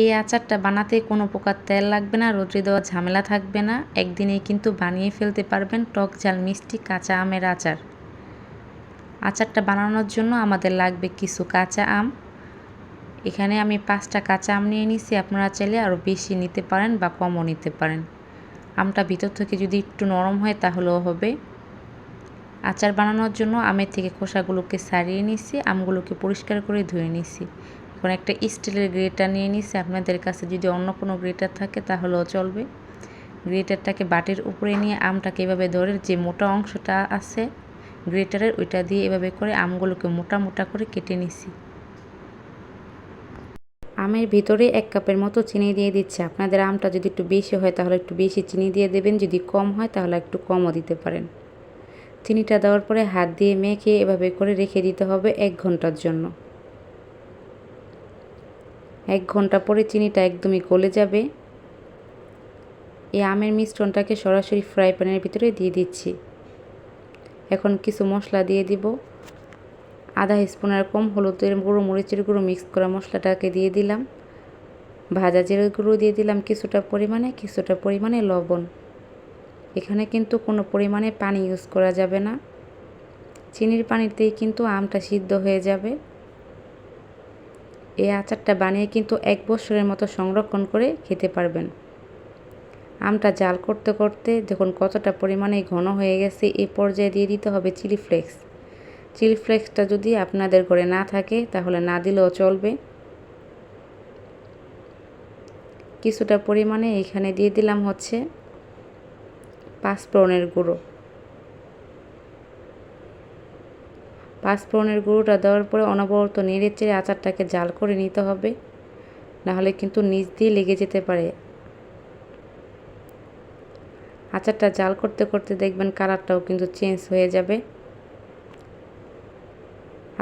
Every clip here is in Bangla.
এই আচারটা বানাতে কোনো প্রকার তেল লাগবে না, রোদ্রে দেওয়া ঝামেলা থাকবে না। একদিনেই কিন্তু বানিয়ে ফেলতে পারবেন টক ঝাল মিষ্টি কাঁচা আমের আচার। আচারটা বানানোর জন্য আমাদের লাগবে কিছু কাঁচা আম। এখানে আমি পাঁচটা কাঁচা আম নিয়ে নিছি, আপনারা চাইলে আরও বেশি নিতে পারেন বা কমও নিতে পারেন। আমটা ভিতর থেকে যদি একটু নরম হয় তাহলেও হবে। আচার বানানোর জন্য আমের থেকে খোসাগুলোকে সারিয়ে নিছি, আমগুলোকে পরিষ্কার করে ধুয়ে নিছি। এখন একটা স্টিলের গ্রেটার নিয়ে নিছি। আপনাদের কাছে যদি অন্য কোনো গ্রেটার থাকে তাহলেও চলবে। গ্রেটারটাকে বাটির উপরে নিয়ে আমটাকে এভাবে ধরে যে মোটা অংশটা আছে গ্রেটারের ওইটা দিয়ে এভাবে করে আমগুলোকে মোটা মোটা করে কেটে নিছি। আমের ভিতরে এক কাপের মতো চিনি দিয়ে দিচ্ছে। আপনাদের আমটা যদি একটু বেশি হয় তাহলে একটু বেশি চিনি দিয়ে দেবেন। যদি কম হয় তাহলে একটু কমও দিতে পারেন। চিনিটা দেওয়ার পরে হাত দিয়ে মেখে এভাবে করে রেখে দিতে হবে এক ঘণ্টার জন্য। এক ঘণ্টা পরে চিনিটা একদমই গলে যাবে। এই আমের মিশ্রণটাকে সরাসরি ফ্রাই প্যানের ভিতরে দিয়ে দিচ্ছি। এখন কিছু মশলা দিয়ে দিব। আধা স্পুনের কম হলুদের গুঁড়ো, মরিচের গুঁড়ো মিক্স করা মশলাটাকে দিয়ে দিলাম। ভাজা জিরের গুঁড়ো দিয়ে দিলাম কিছুটা পরিমাণে কিছুটা পরিমাণে লবণ। এখানে কিন্তু কোনো পরিমাণে পানি ইউজ করা যাবে না। চিনির পানিতেই কিন্তু আমটা সিদ্ধ হয়ে যাবে। এই আচারটা বানিয়ে কিন্তু এক বছরের মতো সংরক্ষণ করে খেতে পারবেন। আমটা জাল করতে করতে দেখুন কতটা পরিমাণে ঘন হয়ে গেছে। এই পর্যায়ে দিয়ে দিতে হবে চিলি ফ্লেক্স। চিলি ফ্লেক্সটা যদি আপনাদের ঘরে না থাকে তাহলে না দিলেও চলবে। কিছুটা পরিমাণে এখানে দিয়ে দিলাম হচ্ছে পাঁচফোড়নের গুঁড়ো। পাঁচফোড়নের গুঁড়োটা দেওয়ার পরে অনবরত নেড়ে চেড়ে আচারটাকে জাল করে নিতে হবে। নাহলে কিন্তু নিচ দিয়ে লেগে যেতে পারে। আচারটা জাল করতে করতে দেখবেন কালারটাও কিন্তু চেঞ্জ হয়ে যাবে।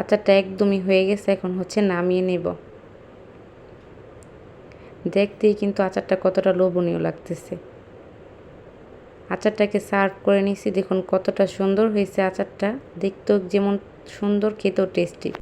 আচারটা একদমই হয়ে গেছে, এখন হচ্ছে নামিয়ে নেব। দেখতেই কিন্তু আচারটা কতটা লোভনীয় লাগতেছে। আচারটাকে সার্ভ করে নিছি দেখুন কতটা সুন্দর হয়েছে আচারটা। দেখতেও যেমন সুন্দর খেতেও টেস্টি